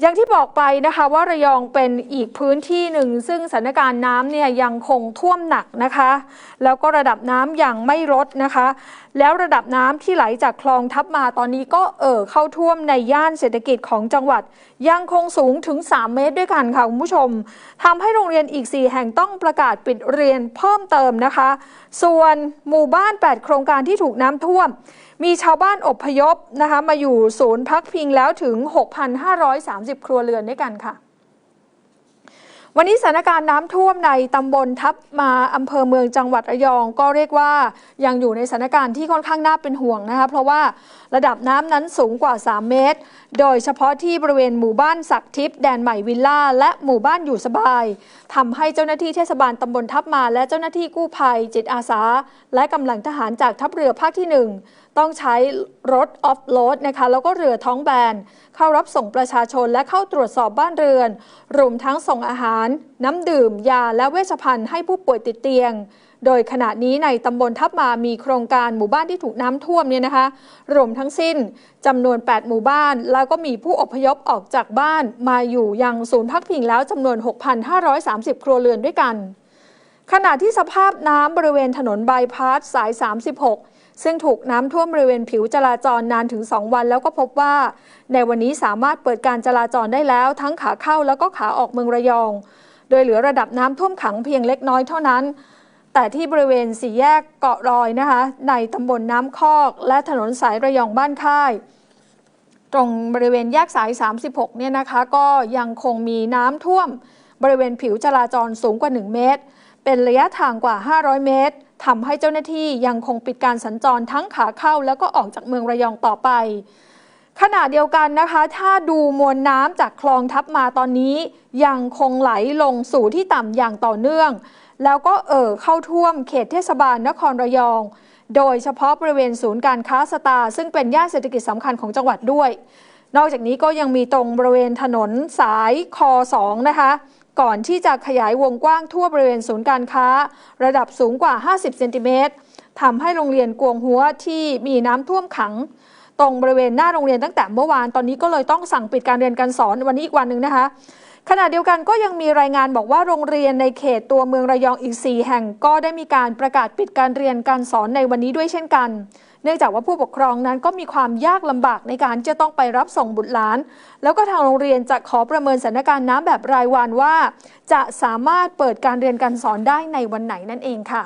อย่างที่บอกไปนะคะว่าระยองเป็นอีกพื้นที่หนึ่ง ซึ่งสถานการณ์น้ำเนี่ยยังคงท่วมหนักนะคะ แล้วก็ระดับน้ำยังไม่ลดนะคะ แล้วระดับน้ำที่ไหลจากคลองทับมาตอนนี้ก็เอ่อเข้าท่วมในย่านเศรษฐกิจของจังหวัด ยังคงสูงถึง 3 เมตรด้วยกันค่ะคุณผู้ชมทำให้โรงเรียนอีก 4 แห่งต้องประกาศปิดเรียนเพิ่มเติมนะคะ ส่วนหมู่บ้าน 8 โครงการที่ถูกน้ำท่วม มีชาวบ้านอบพยพนะคะมาอยู่ศูนย์พักพิงแล้วถึง 6,530 ครัวเรือนด้วยกันค่ะวันนี้สถานการณ์น้ำท่วมในตำบลทับมาอำเภอเมืองจังหวัดระยอง ก็เรียกว่ายังอยู่ในสถานการณ์ที่ค่อนข้างน่าเป็นห่วงนะคะเพราะว่าระดับน้ำนั้นสูงกว่า 3 เมตร โดยเฉพาะที่บริเวณหมู่บ้านสักทิพย์แดนใหม่วิลล่า และหมู่บ้านอยู่สบายทำให้เจ้าหน้าที่เทศบาลตำบลทับมา และเจ้าหน้าที่กู้ภัยจิตอาสา และกำลังทหารจากทัพเรือภาคที่ 1 ต้องใช้รถออฟโรดนะคะแล้วก็เรือท้องแบน เข้ารับส่งประชาชนและเข้าตรวจสอบบ้านเรือน รวมทั้งส่งอาหาร น้ำดื่ม ยาและเวชภัณฑ์ให้ผู้ป่วยติดเตียง โดยขณะนี้ในตำบลทับมามีโครงการหมู่บ้านที่ถูกน้ำท่วมเนี่ยนะคะ รวมทั้งสิ้นจำนวน 8 หมู่บ้าน แล้วก็มีผู้อพยพออกจากบ้านมาอยู่ยังศูนย์พักพิงแล้วจำนวน 6,530 ครัวเรือนด้วยกัน ขณะที่สภาพน้ำบริเวณถนนบายพาสสาย 36 ซึ่งถูกน้ำท่วมบริเวณผิวจราจรนานถึง 2 วันแล้วก็พบว่า ในวันนี้สามารถเปิดการจราจรได้แล้วทั้งขาเข้าแล้วก็ขาออกเมืองระยอง โดยเหลือระดับน้ำท่วมขังเพียงเล็กน้อยเท่านั้น แต่ที่บริเวณสี่แยกเกาะรอยนะคะ ในตำบลน้ำคอก และถนนสายระยองบ้านค่าย ตรงบริเวณแยกสาย 36 เนี่ยนะคะ ก็ยังคงมีน้ำท่วมบริเวณผิวจราจรสูงกว่า 1 เมตรเป็นระยะทางกว่า 500 เมตรทำให้เจ้าหน้าที่ยังคงปิดการสัญจรทั้งขาเข้า แล้วก็ออกจากเมืองระยองต่อไปขณะเดียวกันนะคะ ถ้าดูมวลน้ำจากคลองทับมาตอนนี้ ยังคงไหลลงสู่ที่ต่ำอย่างต่อเนื่อง แล้วก็เอ่อเข้าท่วมเขตเทศบาลนครระยอง โดยเฉพาะบริเวณศูนย์การค้าสตาร์ซึ่งเป็นย่านเศรษฐกิจสำคัญของจังหวัดด้วย นอกจากนี้ก็ยังมีตรงบริเวณถนนสายคอ2นะคะ ก่อนที่จะขยายวงกว้างทั่วบริเวณศูนย์การค้า ระดับสูงกว่า 50 เซนติเมตรทำให้โรงเรียนกวงหัวที่มีน้ำท่วมขัง ตรงบริเวณหน้าโรงเรียนตั้งแต่เมื่อวานตอนนี้ก็เลยต้องสั่งปิดการเรียนการสอนวันนี้อีกวันหนึ่งนะคะขณะเดียวกันก็ยังมีรายงานบอกว่าโรงเรียนในเขตตัวเมืองระยองอีก 4 แห่งก็ได้มีการประกาศปิดการเรียนการสอนในวันนี้ด้วยเช่นกัน เนื่องจากว่าผู้ปกครองนั้นก็มีความยากลำบากในการจะต้องไปรับส่งบุตรหลาน แล้วก็ทางโรงเรียนจะขอประเมินสถานการณ์น้ำแบบรายวันว่า จะสามารถเปิดการเรียนการสอนได้ในวันไหนนั่นเองค่ะ